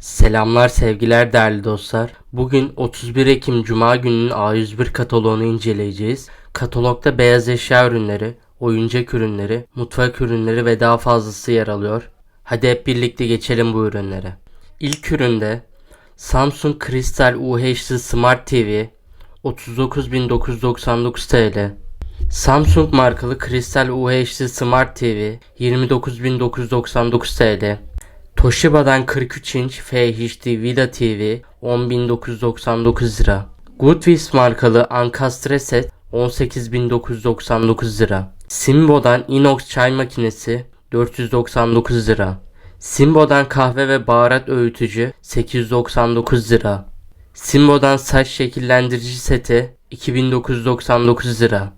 Selamlar sevgiler değerli dostlar. Bugün 31 Ekim Cuma gününün A101 kataloğunu inceleyeceğiz. Katalogda beyaz eşya ürünleri, oyuncak ürünleri, mutfak ürünleri ve daha fazlası yer alıyor. Hadi hep birlikte geçelim bu ürünlere. İlk üründe Samsung Crystal UHD Smart TV 39.999 TL. Samsung markalı Crystal UHD Smart TV 29.999 TL. Toshiba'dan 43 inç FHD Vida TV 10.999 lira. Goodwill markalı Ankastre set 18.999 lira. Simbo'dan inox çay makinesi 499 lira. Simbo'dan kahve ve baharat öğütücü 899 lira. Simbo'dan saç şekillendirici seti 2999 lira.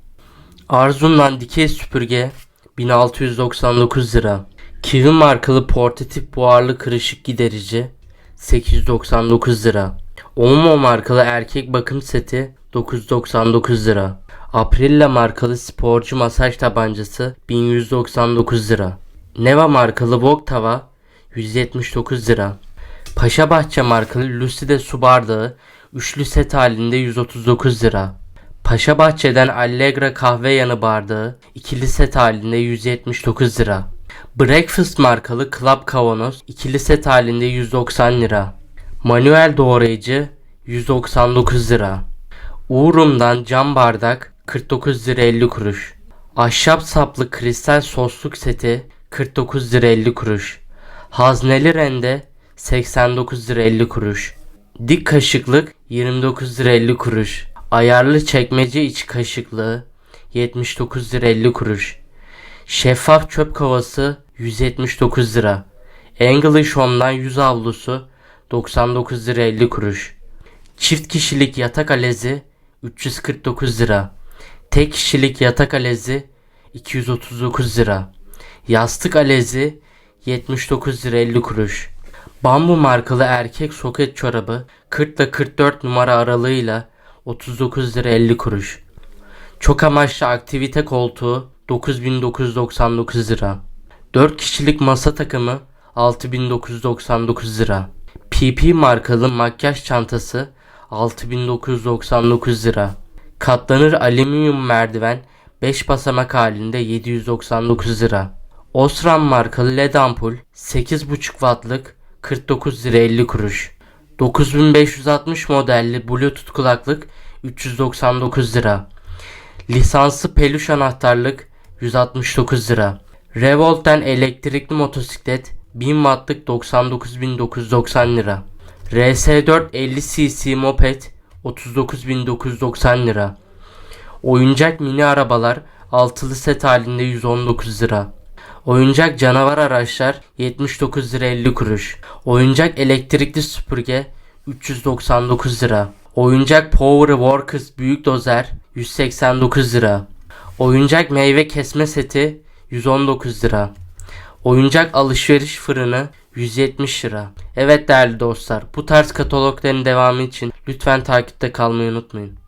Arzum'dan dikey süpürge 1699 lira. Kiwi markalı portatif buharlı kırışık giderici 899 lira. Omo markalı erkek bakım seti 999 lira. Aprilla markalı sporcu masaj tabancası 1199 lira. Neva markalı wok tava 179 lira. Paşabahçe markalı Lucide su bardağı üçlü set halinde 139 lira. Paşabahçe'den Allegra kahve yanı bardağı ikili set halinde 179 lira. Breakfast markalı Club kavanoz ikili set halinde 190 lira. Manuel doğrayıcı 199 lira. Uğrum'dan cam bardak 49 lira 50 kuruş. Ahşap saplı kristal sosluk seti 49 lira 50 kuruş. Hazneli rende 89 lira 50 kuruş. Dik kaşıklık 29 lira 50 kuruş. Ayarlı çekmece iç kaşıklığı 79 lira 50 kuruş. Şeffaf çöp kovası 179 lira. English Home'dan yüz havlusu 99 lira 50 kuruş. Çift kişilik yatak alezi 349 lira. Tek kişilik yatak alezi 239 lira. Yastık alezi 79 lira 50 kuruş. Bambu markalı erkek soket çorabı 40 ile 44 numara aralığıyla 39 lira 50 kuruş. Çok amaçlı aktivite koltuğu 9999 lira. 4 kişilik masa takımı 6999 lira. PP markalı makyaj çantası 6999 lira. Katlanır alüminyum merdiven 5 basamak halinde 799 lira. Osram markalı led ampul 8.5 wattlık 49 lira 50 kuruş. 9560 modelli bluetooth kulaklık 399 lira. Lisanslı peluş anahtarlık 169 lira. Revolt'ten elektrikli motosiklet 1000 wattlık 99.990 lira. RS4 50cc moped 39.990 lira. Oyuncak mini arabalar altılı set halinde 119 lira. Oyuncak canavar araçlar 79 lira 50 kuruş. Oyuncak elektrikli süpürge 399 lira. Oyuncak Power Workers büyük dozer 189 lira. Oyuncak meyve kesme seti 119 lira. Oyuncak alışveriş fırını 170 lira. Evet değerli dostlar bu tarz katalogların devamı için lütfen takipte kalmayı unutmayın.